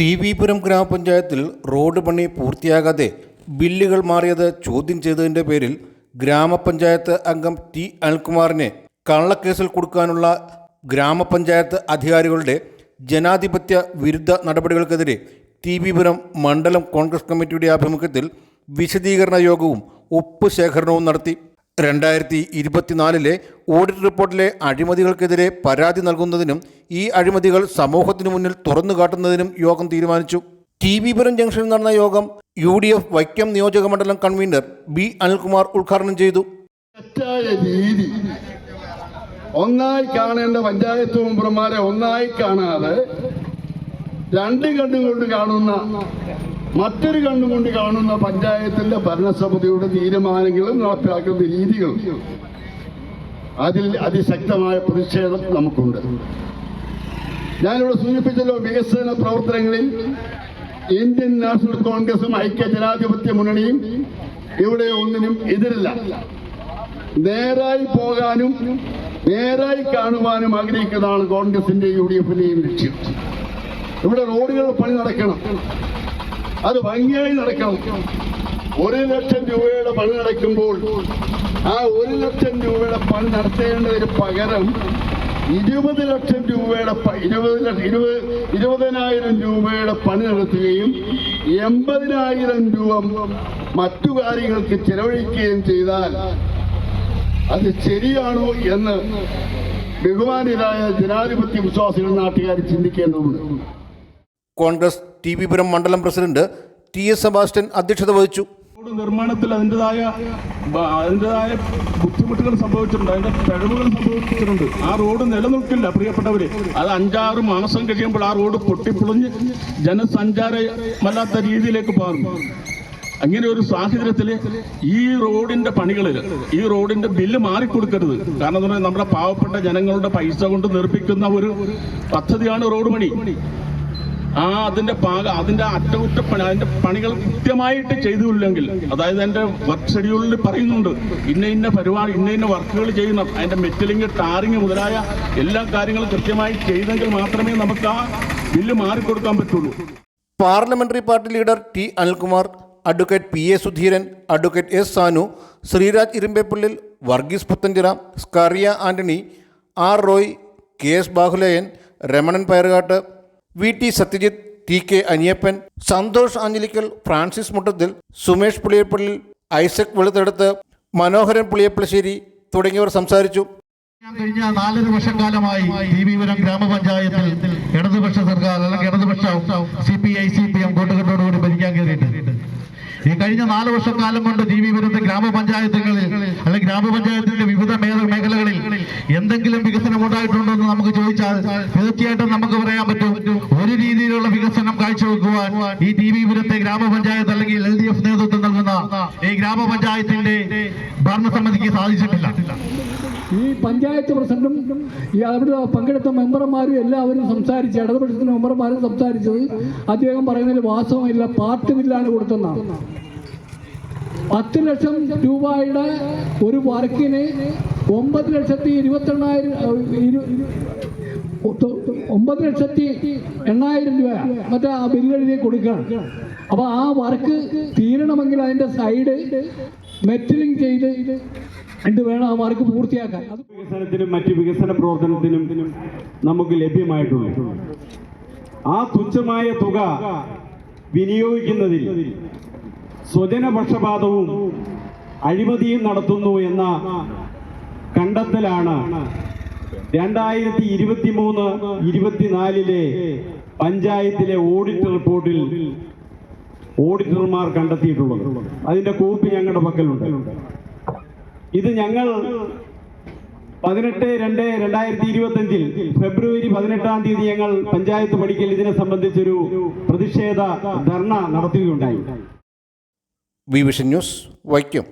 T വിപുരം ഗ്രാമപഞ്ചായത്തിൽ road പണി പൂർത്തിയാകാതെ ബില്ലുകൾ മാറിയത് ചോദ്യം ചെയ്തതിന്റെ പേരിൽ ഗ്രാമപഞ്ചായത്ത് അംഗം ടി അനിൽകുമാറിനെ കള്ളക്കേസിൽ കൊടുക്കാനുള്ള ഗ്രാമപഞ്ചായത്ത് അധികാരികളുടെ ജനാധിപത്യ വിരുദ്ധ നടപടികൾക്കെതിരെ ടി വിപുരം മണ്ഡലം കോൺഗ്രസ് കമ്മിറ്റിയുടെ ആഭിമുഖ്യത്തിൽ വിശദീകരണ യോഗവും ഒപ്പ് ശേഖരണവും നടത്തി. രണ്ടായിരത്തി ഇരുപത്തിനാലിലെ ഓഡിറ്റ് റിപ്പോർട്ടിലെ അഴിമതികൾക്കെതിരെ പരാതി നൽകുന്നതിനും ഈ അഴിമതികൾ സമൂഹത്തിനു മുന്നിൽ തുറന്നു കാട്ടുന്നതിനും യോഗം തീരുമാനിച്ചു. ടി വിപുരം ജംഗ്ഷനിൽ നടന്ന യോഗം യു ഡി എഫ് വൈക്കം നിയോജക മണ്ഡലം കൺവീനർ ബി അനിൽകുമാർ ഉദ്ഘാടനം ചെയ്തു. രീതി. ഒന്നായി കാണേണ്ട പഞ്ചായത്ത് മെമ്പർമാരെ ഒന്നായി കാണാതെ രണ്ടും കണ്ടും കൊണ്ട് കാണുന്ന മറ്റൊരു കണ്ണുകൊണ്ട് കാണുന്ന പഞ്ചായത്തിന്റെ ഭരണസമിതിയുടെ തീരുമാനങ്ങളും നടപ്പിലാക്കുന്ന രീതികളും. അതിൽ അതിശക്തമായ പ്രതിഷേധം നമുക്കുണ്ട്. ഞാനിവിടെ സൂചിപ്പിച്ചല്ലോ വികസന പ്രവർത്തനങ്ങളിൽ ഇന്ത്യൻ നാഷണൽ കോൺഗ്രസും ഐക്യ ജനാധിപത്യ മുന്നണിയും ഇവിടെ ഒന്നിനും എതിരില്ല. നേരായി പോകാനും നേരായി കാണുവാനും ആഗ്രഹിക്കുന്നതാണ് കോൺഗ്രസിന്റെ യു ഡി എഫിന്റെയും ലക്ഷ്യം. ഇവിടെ റോഡുകൾ പണി നടക്കണം. അത് ഭംഗിയായി നടക്കണം. ഒരു ലക്ഷം രൂപയുടെ പണി നടക്കുമ്പോൾ ആ ഒരു ലക്ഷം രൂപയുടെ പണി നടത്തേണ്ടതിന് പകരം ഇരുപത് ലക്ഷം രൂപയുടെ ഇരുപത് ഇരുപത് ഇരുപതിനായിരം രൂപയുടെ പണി നടത്തുകയും എൺപതിനായിരം രൂപ മറ്റു കാര്യങ്ങൾക്ക് ചെലവഴിക്കുകയും ചെയ്താൽ അത് ശരിയാണോ എന്ന് ബഹുമാനിതരായ ജനാധിപത്യ വിശ്വാസികൾ നാട്ടുകാർ ചിന്തിക്കേണ്ടതുണ്ട്. കോൺഗ്രസ് ടി വി പുരം മണ്ഡലം പ്രസിഡന്റ് ടി എസ് സെബാസ്റ്റ്യൻ അധ്യക്ഷത വഹിച്ചു. നിർമ്മാണത്തിൽ അതിന്റെതായ അതിന്റെതായ ബുദ്ധിമുട്ടുകൾ സംഭവിച്ചിട്ടുണ്ട്. അതിന്റെ പിഴവുകൾ സംഭവിച്ചിട്ടുണ്ട്. ആ റോഡ് നിലനിൽക്കില്ല പ്രിയപ്പെട്ടവര്. അത് അഞ്ചാറ് മാസം കഴിയുമ്പോൾ ആ റോഡ് പൊട്ടിപ്പൊളിഞ്ഞ് ജനസഞ്ചാരമല്ലാത്ത രീതിയിലേക്ക് മാറും അങ്ങനെ ഒരു സാഹചര്യത്തിൽ ഈ റോഡിന്റെ പണികളിൽ ഈ റോഡിന്റെ ബില്ല് മാറിക്കൊടുക്കരുത്. കാരണം നമ്മുടെ പാവപ്പെട്ട ജനങ്ങളുടെ പൈസ കൊണ്ട് നിർമ്മിക്കുന്ന ഒരു പദ്ധതിയാണ് റോഡ് പണി. ആ അതിന്റെ പാക അതിന്റെ അറ്റകുറ്റപ്പണി അതിന്റെ പണികൾ കൃത്യമായിട്ട് ചെയ്തില്ലെങ്കിൽ അതായത് എന്റെ വർക്ക് ഷെഡ്യൂളിൽ പറയുന്നുണ്ട് ഇന്ന ഇന്ന പരിപാടി ഇന്ന ഇന്ന വർക്കുകൾ ചെയ്യണം അതിന്റെ മെറ്റലിംഗ് ടാറിങ് മുതലായ എല്ലാ കാര്യങ്ങളും കൃത്യമായി ചെയ്തെങ്കിൽ മാത്രമേ നമുക്ക് ആ ബില്ല് മാറിക്കൊടുക്കാൻ പറ്റുള്ളൂ. Parliamentary party leader T Anilkumar advocate P A Sudheeran advocate S Sanu Sreeraj Irumbeppallil Varghese Puthenchira Scaria Antony R Roy K S Bahuleyan Ramanan Payarukattu V T Satyajith T K Aniyappan Santhosh Anjilikkal Francis Muttathil Sumesh Puliyappally Isaac Veluthedathu Manoharan Puliyappalassery തുടങ്ങിയവർ സംസാരിച്ചു. കഴിഞ്ഞ നാലര വർഷക്കാലമായി കാലമായി ദീപീപുരം ഗ്രാമപഞ്ചായത്തിൽ ഇടതുപക്ഷ സർക്കാർ അല്ലെങ്കിൽ ഇടതുപക്ഷ C P I C P M കൂട്ടുകെട്ടോടുകൂടി ഭരിക്കാൻ കയറിയിട്ടുണ്ട്. ഈ കഴിഞ്ഞ നാല് വർഷക്കാലം കൊണ്ട് ജീവി വരുന്ന ഗ്രാമപഞ്ചായത്തുകളിൽ അല്ലെങ്കിൽ ഗ്രാമപഞ്ചായത്തിന്റെ വിവിധ മേഖ- മേഖലകളിൽ എന്തെങ്കിലും വികസനം ഉണ്ടായിട്ടുണ്ടോ എന്ന് നമുക്ക് ചോദിച്ചാൽ തീർച്ചയായിട്ടും നമുക്ക് പറയാൻ പറ്റും. ഒരു രീതിയിലുള്ള വികസനം കാഴ്ചവെക്കുവാൻ ഈ ടി വി പുരത്തെ ഗ്രാമപഞ്ചായത്ത് അല്ലെങ്കിൽ എൽ ഡി എഫ് നേതൃത്വം നൽകുന്ന ഈ ഗ്രാമപഞ്ചായത്തിന്റെ ഭരണസമിതിക്ക് സാധിച്ചിട്ടില്ല. ഈ പഞ്ചായത്ത് പ്രസിഡന്റും ഈ അവിടെ പങ്കെടുത്ത മെമ്പർമാരും എല്ലാവരും സംസാരിച്ച് ഇടതുപക്ഷത്തിന് മെമ്പർമാരും സംസാരിച്ചത് അദ്ദേഹം പറയുന്നതിൽ വാസ്തവമില്ല പാർട്ടി ബില്ലാണ് കൊടുത്തെന്നാണ് പത്ത് ലക്ഷം രൂപയുടെ ഒരു വർക്കിന് ഒമ്പത് ലക്ഷത്തി ഇരുപത്തെണ്ണായിരം ഒമ്പത് ലക്ഷത്തി എണ്ണായിരം രൂപ മറ്റേ ആ ബില്ലെഴുതി കൊടുക്കുകയാണ്. അപ്പോൾ ആ വർക്ക് തീരണമെങ്കിൽ അതിന്റെ സൈഡ് മെറ്റലിംഗ് ചെയ്ത് ഇത് വേണം ആ മാർക്ക് പൂർത്തിയാക്കാൻ. വികസനത്തിനും മറ്റ് വികസന പ്രവർത്തനത്തിനും നമുക്ക് ലഭ്യമായിട്ടുള്ളൂ. ആ തുച്ഛമായ തുക വിനിയോഗിക്കുന്നതിൽ സ്വജനപക്ഷപാതവും അഴിമതിയും നടത്തുന്നു എന്ന കണ്ടെത്തലാണ് രണ്ടായിരത്തി ഇരുപത്തി മൂന്ന് ഇരുപത്തിനാലിലെ പഞ്ചായത്തിലെ ഓഡിറ്റ് റിപ്പോർട്ടിൽ ഓഡിറ്റർമാർ കണ്ടെത്തിയിട്ടുള്ളത്. അതിന്റെ കോപ്പി ഞങ്ങളുടെ പക്കലുണ്ട്. ഇത് ഞങ്ങൾ പതിനെട്ട് രണ്ട് രണ്ടായിരത്തി ഇരുപത്തി അഞ്ചിൽ ഫെബ്രുവരി പതിനെട്ടാം തീയതി ഞങ്ങൾ പഞ്ചായത്ത് പഠിക്കൽ ഇതിനെ സംബന്ധിച്ചൊരു പ്രതിഷേധ ധർണ നടത്തുകയുണ്ടായി. Vision news Vaikom.